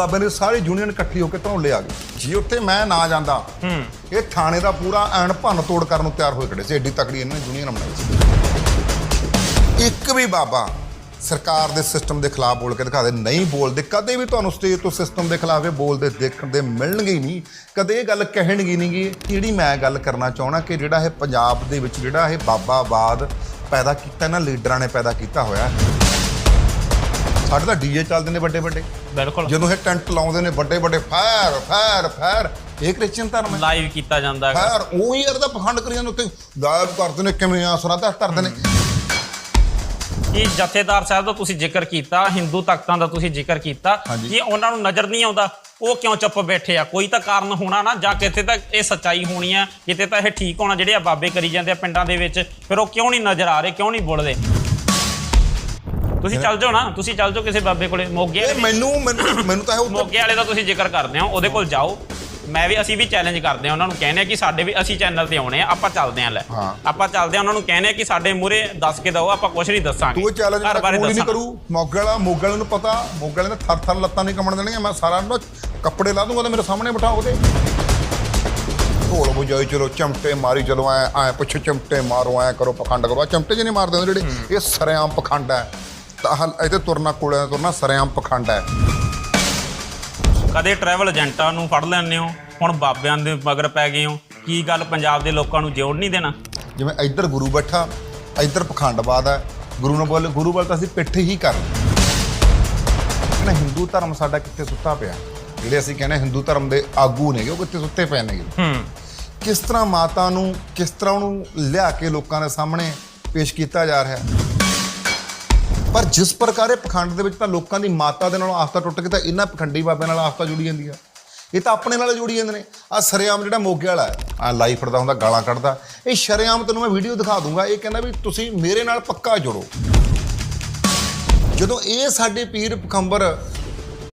ਬਾਬੇ ਨੇ ਸਾਰੀ ਯੂਨੀਅਨ ਇਕੱਠੀ ਹੋ ਕੇ ਧੌਲੇ ਆ ਗਈ ਜੀ ਉੱਥੇ ਮੈਂ ਨਾ ਜਾਂਦਾ ਹੂੰ। ਇਹ ਥਾਣੇ ਦਾ ਪੂਰਾ ਐਨ ਭੰਨ ਤੋੜ ਕਰਨ ਨੂੰ ਤਿਆਰ ਹੋਏ ਖੜੇ ਸੀ ਐਡੀ ਤਕੜੀ ਇਹਨਾਂ ਨੇ ਯੂਨੀਅਨ ਬਣਾਈ ਸੀ। ਇੱਕ ਵੀ ਬਾਬਾ ਸਰਕਾਰ ਦੇ ਸਿਸਟਮ ਦੇ ਖਿਲਾਫ ਬੋਲ ਕੇ ਦਿਖਾ ਦੇ ਨਹੀਂ ਬੋਲਦੇ ਕਦੇ ਵੀ ਤੁਹਾਨੂੰ ਸਟੇਜ ਤੋਂ ਸਿਸਟਮ ਦੇ ਖਿਲਾਫ ਇਹ ਬੋਲਦੇ ਦੇਖਣ ਦੇ ਮਿਲਣਗੇ ਨਹੀਂ ਕਦੇ ਇਹ ਗੱਲ ਕਹਿਣਗੇ ਨਹੀਂ ਗੀ ਜਿਹੜੀ ਮੈਂ ਗੱਲ ਕਰਨਾ ਚਾਹਣਾ ਕਿ ਜਿਹੜਾ ਇਹ ਪੰਜਾਬ ਦੇ ਵਿੱਚ ਜਿਹੜਾ ਇਹ ਬਾਬਾਵਾਦ ਪੈਦਾ ਕੀਤਾ ਨਾ ਲੀਡਰਾਂ ਨੇ ਪੈਦਾ ਕੀਤਾ ਹੋਇਆ। ਸਾਡੇ ਤਾਂ ਡੀਜੇ ਚੱਲਦੇ ਨੇ ਵੱਡੇ ਵੱਡੇ। ਬਿਲਕੁਲ। ਜਦੋਂ ਇਹ ਟੈਂਟ ਲਾਉਂਦੇ ਨੇ ਵੱਡੇ ਵੱਡੇ ਫਾਇਰ ਫਾਇਰ ਫਾਇਰ ਇਹ ਕ੍ਰਿਸਚੀਅਨ ਧਰਮ ਹੈ। ਲਾਈਵ ਕੀਤਾ ਜਾਂਦਾ ਹੈਗਾ। ਫਾਇਰ ਉਹ ਹੀ ਇਹਦਾ ਪਖੰਡ ਕਰੀ ਜਾਂਦੇ ਉੱਤੇ ਗਾਇਬ ਕਰਦੇ ਨੇ ਕਿਵੇਂ ਆਸਰਾ ਦਾ ਧਰਦੇ ਨੇ। ਕਿ ਜਥੇਦਾਰ ਸਾਹਿਬ ਦਾ ਤੁਸੀਂ ਜ਼ਿਕਰ ਕੀਤਾ ਹਿੰਦੂ ਤਖਤਾਂ ਦਾ ਤੁਸੀਂ ਜ਼ਿਕਰ ਕੀਤਾ। ਕਿ ਉਹਨਾਂ ਨੂੰ ਨਜ਼ਰ ਨਹੀਂ ਆਉਂਦਾ? ਉਹ ਕਿਉਂ ਚੁੱਪ ਬੈਠੇ ਆ? ਕੋਈ ਤਾਂ ਕਾਰਨ ਹੋਣਾ ਨਾ ਜਾਂ ਕਿਤੇ ਤਾਂ ਇਹ ਸੱਚਾਈ ਹੋਣੀ ਆ ਕਿਤੇ ਤਾਂ ਇਹ ਠੀਕ ਹੋਣਾ ਜਿਹੜੇ ਆ ਬਾਬੇ ਕਰੀ ਜਾਂਦੇ ਆ ਪਿੰਡਾਂ ਦੇ ਵਿੱਚ ਫਿਰ ਉਹ ਕਿਉਂ ਨਹੀਂ ਨਜ਼ਰ ਆ ਰਹੇ ਕਿਉਂ ਨਹੀਂ ਬੋਲਦੇ? ਤੁਸੀਂ ਚੱਲ ਜਾਓ ਨਾ ਤੁਸੀਂ ਚੱਲ ਜਾਓ ਕਿਸੇ ਬਾਬੇ ਕੋਲੇ ਮੋਗੇ ਇਹ ਮੈਨੂੰ ਮੈਨੂੰ ਮੈਨੂੰ ਤਾਂ ਇਹ ਉੱਤੇ ਮੋਗੇ ਵਾਲੇ ਦਾ ਤੁਸੀਂ ਜ਼ਿਕਰ ਕਰਦੇ ਹੋ ਉਹਦੇ ਕੋਲ ਜਾਓ। ਮੈਂ ਵੀ ਅਸੀਂ ਵੀ ਚੈਲੰਜ ਕਰਦੇ ਆ ਉਹਨਾਂ ਨੂੰ ਕਹਿੰਦੇ ਆ ਕਿ ਸਾਡੇ ਵੀ ਅਸੀਂ ਚੈਨਲ ਤੇ ਆਉਣੇ ਆ ਆਪਾਂ ਚੱਲਦੇ ਆ ਲੈ। ਹਾਂ। ਆਪਾਂ ਚੱਲਦੇ ਆ ਉਹਨਾਂ ਨੂੰ ਕਹਿੰਦੇ ਆ ਕਿ ਸਾਡੇ ਮੂਰੇ ਦੱਸ ਕੇ ਦਿਓ ਆਪਾਂ ਕੁਝ ਨਹੀਂ ਦੱਸਾਂਗੇ। ਤੂੰ ਇਹ ਚੈਲੰਜ ਘਰ ਬਾਰੇ ਨਹੀਂ ਕਰੂ। ਮੋਗੇ ਵਾਲਾ ਮੋਗੇ ਵਾਲੇ ਨੂੰ ਪਤਾ ਮੋਗੇ ਵਾਲੇ ਨੇ ਥਰ ਥਰ ਲੱਤਾਂ ਨਹੀਂ ਕੰਮਣ ਦੇਣੀਆਂ ਮੈਂ ਸਾਰਾ ਨੂੰ ਕੱਪੜੇ ਲਾ ਦੂੰਗਾ ਤੇ ਮੇਰੇ ਸਾਹਮਣੇ ਬਿਠਾਓ ਉਹਦੇ। ਢੋਲ ਵਜਾਈ ਚਲੋ ਚਮਟੇ ਮਾਰੀ ਚਲੋ ਐ ਐ ਪਿੱਛੇ ਚਮਟੇ ਮਾਰੋ ਐ ਕਰੋ ਪਖੰਡ ਕਰੋ। ਆ ਚਮਟੇ ਜਿਹੇ ਨਹੀਂ ਮਾਰਦੇ ਹੁੰਦੇ ਜਿਹੜੇ ਇਹ ਸਰੇਆਮ ਪਖੰਡ ਹੈ। ਇਹਦੇ ਤੁਰਨਾ ਕੋਲੇ ਤੁਰਨਾ ਸਰੇਆਮ ਪਖੰਡ ਹੈ। ਕਦੇ ਟਰੈਵਲ ਏਜੰਟਾਂ ਨੂੰ ਫੜ ਲੈਂਦੇ ਹੋ? ਹੁਣ ਬਾਬਿਆਂ ਦੇ ਮਗਰ ਪੈ ਗਏ ਹੋ। ਕੀ ਗੱਲ ਪੰਜਾਬ ਦੇ ਲੋਕਾਂ ਨੂੰ ਜੋੜ ਨਹੀਂ ਦੇਣਾ? ਜਿਵੇਂ ਇੱਧਰ ਗੁਰੂ ਬੈਠਾ ਇੱਧਰ ਪਖੰਡਵਾਦ ਹੈ। ਗੁਰੂ ਨੂੰ ਬੋਲੇ ਗੁਰੂ ਵੱਲ ਤਾਂ ਅਸੀਂ ਪਿੱਠ ਹੀ ਕਰ ਨਾ ਹਿੰਦੂ ਧਰਮ ਸਾਡਾ ਕਿੱਥੇ ਸੁੱਤਾ ਪਿਆ? ਜਿਹੜੇ ਅਸੀਂ ਕਹਿੰਦੇ ਹਿੰਦੂ ਧਰਮ ਦੇ ਆਗੂ ਨੇਗੇ ਉਹ ਕਿੱਥੇ ਸੁੱਤੇ ਪਏ ਨੇਗੇ ਹੂੰ। ਕਿਸ ਤਰ੍ਹਾਂ ਮਾਤਾ ਨੂੰ ਕਿਸ ਤਰ੍ਹਾਂ ਉਹਨੂੰ ਲਿਆ ਕੇ ਲੋਕਾਂ ਦੇ ਸਾਹਮਣੇ ਪੇਸ਼ ਕੀਤਾ ਜਾ ਰਿਹਾ? ਹੈ ਪਰ ਜਿਸ ਪ੍ਰਕਾਰ ਇਹ ਪਖੰਡ ਦੇ ਵਿੱਚ ਤਾਂ ਲੋਕਾਂ ਦੀ ਮਾਤਾ ਦੇ ਨਾਲ ਆਸਤਾ ਟੁੱਟ ਕੇ ਤਾਂ ਇਹਨਾਂ ਪਖੰਡੀ ਬਾਬਿਆਂ ਨਾਲ ਆਸਤਾ ਜੁੜੀ ਜਾਂਦੀ ਆ ਇਹ ਤਾਂ ਆਪਣੇ ਨਾਲ ਜੁੜੀ ਜਾਂਦੇ ਨੇ। ਆ ਸਰੇਆਮ ਜਿਹੜਾ ਮੋਗੇ ਵਾਲਾ ਹੈ ਆ ਲਾਈਵ ਫੜਦਾ ਹੁੰਦਾ, ਗਾਲਾਂ ਕੱਢਦਾ। ਇਹ ਸ਼ਰੇਆਮ ਤੈਨੂੰ ਮੈਂ ਵੀਡੀਓ ਦਿਖਾ ਦੂੰਗਾ। ਇਹ ਕਹਿੰਦਾ ਵੀ ਤੁਸੀਂ ਮੇਰੇ ਨਾਲ ਪੱਕਾ ਜੁੜੋ। ਜਦੋਂ ਇਹ ਸਾਡੇ ਪੀਰ ਪਖੰਬਰ